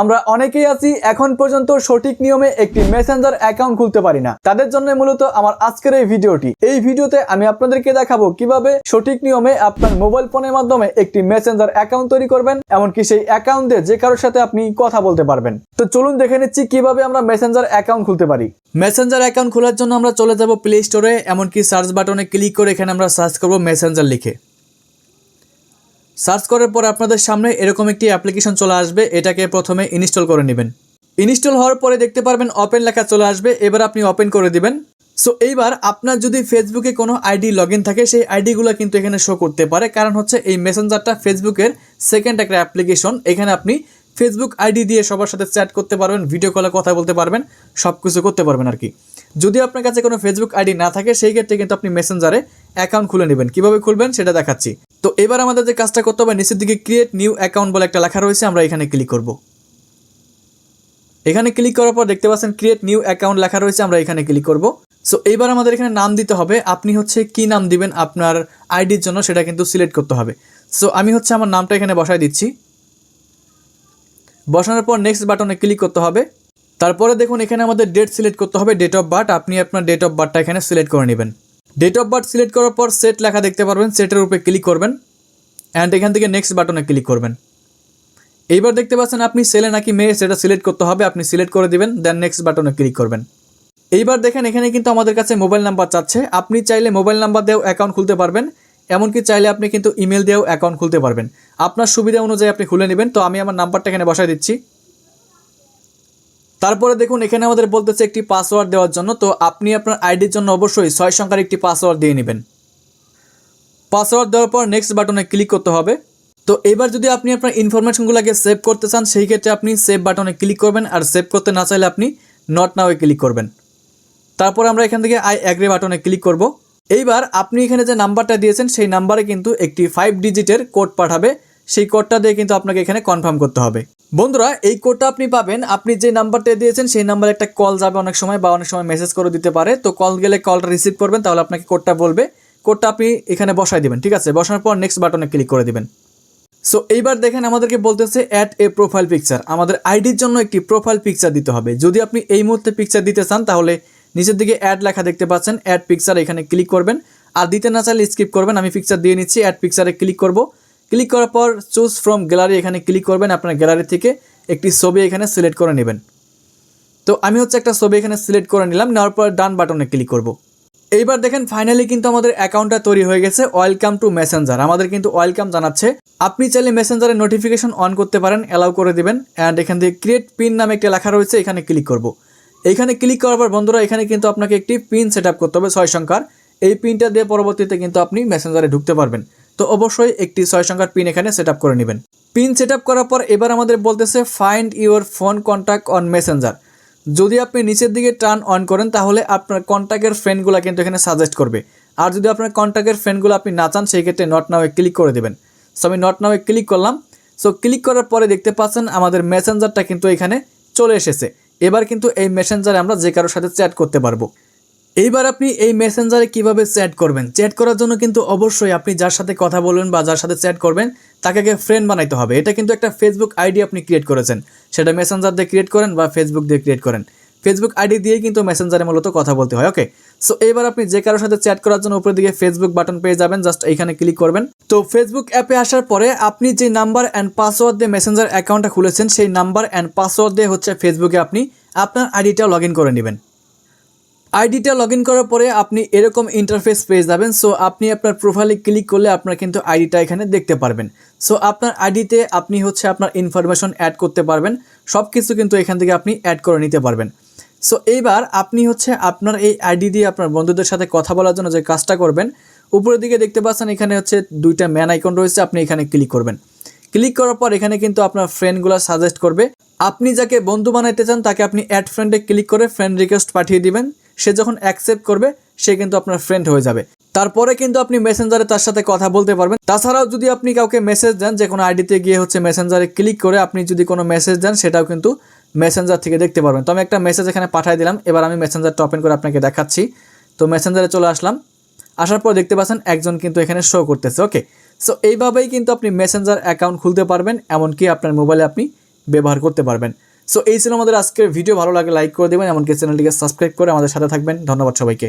আমরা অনেকেই আছি, এখন পর্যন্ত সঠিক নিয়মে একটি মেসেঞ্জার অ্যাকাউন্ট খুলতে পারি না। তাদের জন্য মূলত আমার আজকের এই ভিডিওটি। এই ভিডিওতে আমি আপনাদেরকে দেখাবো কীভাবে সঠিক নিয়মে আপনার মোবাইল ফোনের মাধ্যমে একটি মেসেঞ্জার অ্যাকাউন্ট তৈরি করবেন, এমনকি সেই অ্যাকাউন্ট যে কারোর সাথে আপনি কথা বলতে পারবেন। তো চলুন দেখে নিচ্ছি কীভাবে আমরা মেসেঞ্জার অ্যাকাউন্ট খুলতে পারি। মেসেঞ্জার অ্যাকাউন্ট খোলার জন্য আমরা চলে যাব প্লে স্টোরে এমনকি সার্চ বাটনে ক্লিক করে এখানে আমরা সার্চ করব মেসেঞ্জার লিখে। সার্চ করার পর আপনাদের সামনে এরকম একটি অ্যাপ্লিকেশন চলে আসবে, এটাকে প্রথমে ইনস্টল করে নেবেন। ইনস্টল হওয়ার পরে দেখতে পারবেন ওপেন লেখা চলে আসবে, এবার আপনি ওপেন করে দিবেন। সো এইবার আপনার যদি ফেসবুকে কোনো আইডি লগ থাকে, সেই আইডিগুলো কিন্তু এখানে শো করতে পারে। কারণ হচ্ছে এই মেসেঞ্জারটা ফেসবুকের সেকেন্ড একটা অ্যাপ্লিকেশন এখানে আপনি ফেসবুক আইডি দিয়ে সবার সাথে চ্যাট করতে পারবেন ভিডিও কলে কথা বলতে পারবেন সব কিছু করতে পারবেন আর কি। যদি আপনার কাছে কোনো ফেসবুক আইডি না থাকে, সেই ক্ষেত্রে কিন্তু আপনি মেসেঞ্জারে অ্যাকাউন্ট খুলে নেবেন। কীভাবে খুলবেন, সেটা দেখাচ্ছি। তো এবার আমাদের যে কাজটা করতে হবে, নিচের দিকে ক্রিয়েট নিউ অ্যাকাউন্ট বলে একটা লেখা রয়েছে, আমরা এখানে ক্লিক করব। এখানে ক্লিক করার পর দেখতে পাচ্ছেন ক্রিয়েট নিউ অ্যাকাউন্ট লেখা রয়েছে, আমরা এখানে ক্লিক করব। সো এইবার আমাদের এখানে নাম দিতে হবে, আপনি হচ্ছে কি নাম দিবেন আপনার আইডির জন্য, সেটা কিন্তু সিলেক্ট করতে হবে। সো আমি হচ্ছে আমার নামটা এখানে বসায় দিচ্ছি। বসানোর পর নেক্সট বাটনে ক্লিক করতে হবে। তারপরে দেখুন, এখানে আমাদের ডেট সিলেক্ট করতে হবে ডেট অফ বার্থ আপনি আপনার ডেট অফ বার্থটা এখানে সিলেক্ট করে নেবেন। ডেট অফ বার্থ সিলেক্ট করার পর সেট লেখা দেখতে পারবেন। সেটের উপরে ক্লিক করবেন। অ্যান্ড এখান থেকে নেক্সট বাটনে ক্লিক করবেন। এইবার দেখতে পাচ্ছেন আপনি ছেলে নাকি মেয়ে, সেটা সিলেক্ট করতে হবে। আপনি সিলেক্ট করে দিবেন দেন নেক্সট বাটনে ক্লিক করবেন। এইবার দেখেন এখানে কিন্তু আমাদের কাছে মোবাইল নাম্বার চাচ্ছে। আপনি চাইলে মোবাইল নাম্বার দিয়েও অ্যাকাউন্ট খুলতে পারবেন। এমনকি চাইলে আপনি কিন্তু ইমেল দিয়েও অ্যাকাউন্ট খুলতে পারবেন। আপনার সুবিধা অনুযায়ী আপনি খুলে নেবেন। তো আমি আমার নাম্বারটা এখানে বসায় দিচ্ছি। তারপরে দেখুন, এখানে আমাদের বলতেছে একটি পাসওয়ার্ড দেওয়ার জন্য, তো আপনি আপনার আইডির জন্য অবশ্যই ছয় সংখ্যার একটি পাসওয়ার্ড দিয়ে নেবেন। পাসওয়ার্ড দেওয়ার পর নেক্সট বাটনে ক্লিক করতে হবে। তো এবার যদি আপনি আপনার ইনফরমেশনগুলোকে সেভ করতে চান, সেই ক্ষেত্রে আপনি সেভ বাটনে ক্লিক করবেন, আর সেভ করতে না চাইলে আপনি নট নাওয়ে ক্লিক করবেন। তারপর আমরা এখান থেকে আই অ্যাগ্রি বাটনে ক্লিক করব। এইবার আপনি এখানে যে নাম্বারটা দিয়েছেন, সেই নাম্বারে কিন্তু একটি ফাইভ ডিজিটের কোড পাঠাবে। সেই কোডটা দিয়ে কিন্তু আপনাকে এখানে কনফার্ম করতে হবে। বন্ধুরা, এই কোডটা আপনি পাবেন। আপনি যে নাম্বারটা দিয়েছেন, সেই নাম্বারে একটা কল যাবে অনেক সময় বা অনেক সময় মেসেজ করে দিতে পারে। তো কল গেলে কলটা রিসিভ করবেন, তাহলে আপনাকে কোডটা বলবে। কোডটা আপনি এখানে বসাই দিবেন, ঠিক আছে? বসানোর পর নেক্সট বাটনে ক্লিক করে দিবেন। সো এইবার দেখেন আমাদেরকে বলতেছে অ্যাড এ প্রোফাইল পিকচার আমাদের আইডির জন্য একটি প্রোফাইল পিকচার দিতে হবে। যদি আপনি এই মুহূর্তে পিকচার দিতে চান, তাহলে নিচের দিকে অ্যাড লেখা দেখতে পাচ্ছেন। অ্যাড পিকচার এখানে ক্লিক করবেন। আর দিতে না চাইলে স্কিপ করবেন। আমি পিকচার দিয়ে নিচ্ছি অ্যাড পিকচারে ক্লিক করব। ক্লিক করার পর চুজ ফ্রম গ্যালারি এখানে ক্লিক করবেন, আপনার গ্যালারি থেকে একটি ছবি এখানে সিলেক্ট করে নেবেন। তো আমি হচ্ছে একটা ছবি এখানে সিলেক্ট করে নিলাম, নেওয়ার পর ডান বাটনে ক্লিক করব। এইবার দেখেন ফাইনালি কিন্তু আমাদের অ্যাকাউন্টটা তৈরি হয়ে গেছে ওয়েলকাম টু মেসেঞ্জার আমাদের কিন্তু ওয়েলকাম জানাচ্ছে। আপনি চাইলে মেসেঞ্জারের নোটিফিকেশন অন করতে পারেন অ্যালাউ করে দিবেন। অ্যান্ড এখান থেকে ক্রিয়েট পিন নামে একটা লেখা রয়েছে, এখানে ক্লিক করব। এখানে ক্লিক করার পর বন্ধুরা, এখানে কিন্তু আপনাকে একটি পিন সেট করতে হবে, ছয় সংখ্যার। এই পিনটা দিয়ে পরবর্তীতে কিন্তু আপনি মেসেঞ্জারে ঢুকতে পারবেন। তো অবশ্যই একটি ছয় সংখ্যার পিন এখানে সেট করে নেবেন। পিন সেট করার পর এবার আমাদের বলতেছে find your phone contact on Messenger যদি আপনি নিচের দিকে টার্ন অন করেন, তাহলে আপনার কন্ট্যাক্টের ফ্রেন্ডগুলো কিন্তু এখানে সাজেস্ট করবে। আর যদি আপনার কন্ট্যাক্টের ফ্রেন্ডগুলো আপনি না চান, সেই ক্ষেত্রে নট নাওয়ে ক্লিক করে দেবেন। সো আমি নট নাওয়ে ক্লিক করলাম। সো ক্লিক করার পরে দেখতে পাচ্ছেন আমাদের মেসেঞ্জারটা কিন্তু এখানে চলে এসেছে। এবার কিন্তু এই মেসেঞ্জারে আমরা যে কারোর সাথে চ্যাট করতে পারব। এইবার আপনি এই মেসেঞ্জারে কীভাবে চ্যাট করবেন? চ্যাট করার জন্য কিন্তু অবশ্যই আপনি যার সাথে কথা বলবেন বা যার সাথে চ্যাট করবেন, তাকে আগে ফ্রেন্ড বানাইতে হবে। এটা কিন্তু একটা ফেসবুক আইডি আপনি ক্রিয়েট করেছেন। সেটা মেসেঞ্জার দিয়ে ক্রিয়েট করেন বা ফেসবুক দিয়ে ক্রিয়েট করেন। ফেসবুক আইডি দিয়েই কিন্তু মেসেঞ্জারে মূলত কথা বলতে হয় ওকে সো এবার আপনি যে কারোর সাথে চ্যাট করার জন্য উপরের দিকে ফেসবুক বাটন পেয়ে যাবেন জাস্ট এইখানে ক্লিক করবেন। তো ফেসবুক অ্যাপে আসার পরে আপনি যে নাম্বার অ্যান্ড পাসওয়ার্ড দিয়ে মেসেঞ্জার অ্যাকাউন্টটা খুলেছেন, সেই নাম্বার অ্যান্ড পাসওয়ার্ড দিয়ে হচ্ছে ফেসবুকে আপনি আপনার আইডিটা লগ করে নেবেন। আইডিটা লগ ইন করার পরে আপনি এরকম ইন্টারফেস পেয়ে যাবেন। সো আপনি আপনার প্রোফাইলে ক্লিক করলে আপনার কিন্তু আইডিটা এখানে দেখতে পারবেন। সো আপনার আইডিতে আপনি হচ্ছে আপনার ইনফরমেশন অ্যাড করতে পারবেন। সব কিছু কিন্তু এখান থেকে আপনি অ্যাড করে নিতে পারবেন। সো এইবার আপনি হচ্ছে আপনার এই আইডি দিয়ে আপনার বন্ধুদের সাথে কথা বলার জন্য যে কাজটা করবেন, উপরের দিকে দেখতে পাচ্ছেন এখানে হচ্ছে দুইটা ম্যান আইকন রয়েছে, আপনি এখানে ক্লিক করবেন। ক্লিক করার পর এখানে কিন্তু আপনার ফ্রেন্ডগুলো সাজেস্ট করবে। আপনি যাকে বন্ধু বানাইতে চান, তাকে আপনি অ্যাড ফ্রেন্ডে ক্লিক করে ফ্রেন্ড রিকোয়েস্ট পাঠিয়ে দিবেন। সে যখন অ্যাকসেপ্ট করবে, সে কিন্তু আপনার ফ্রেন্ড হয়ে যাবে। তারপরে কিন্তু আপনি মেসেঞ্জারে তার সাথে কথা বলতে পারবেন। তাছাড়াও যদি আপনি কাউকে মেসেজ দেন, যে কোনো আইডিতে গিয়ে হচ্ছে মেসেঞ্জারে ক্লিক করে আপনি যদি কোনো মেসেজ দেন, সেটাও কিন্তু মেসেঞ্জার থেকে দেখতে পারবেন। তো আমি একটা মেসেজ এখানে পাঠিয়ে দিলাম। এবার আমি মেসেঞ্জারটা ওপেন করে আপনাকে দেখাচ্ছি। তো মেসেঞ্জারে চলে আসলাম। আসার পর দেখতে পাচ্ছেন একজন কিন্তু এখানে শো করতেছে। ওকে সো এইভাবেই কিন্তু আপনি মেসেঞ্জার অ্যাকাউন্ট খুলতে পারবেন, এমনকি আপনার মোবাইলে আপনি ব্যবহার করতে পারবেন। সো এই ছিল আমাদের আজকের ভিডিও ভালো লাগে লাইক করে দেবেন, এমনকি চ্যানেলটিকে সাবস্ক্রাইব করে আমাদের সাথে থাকবেন। ধন্যবাদ সবাইকে।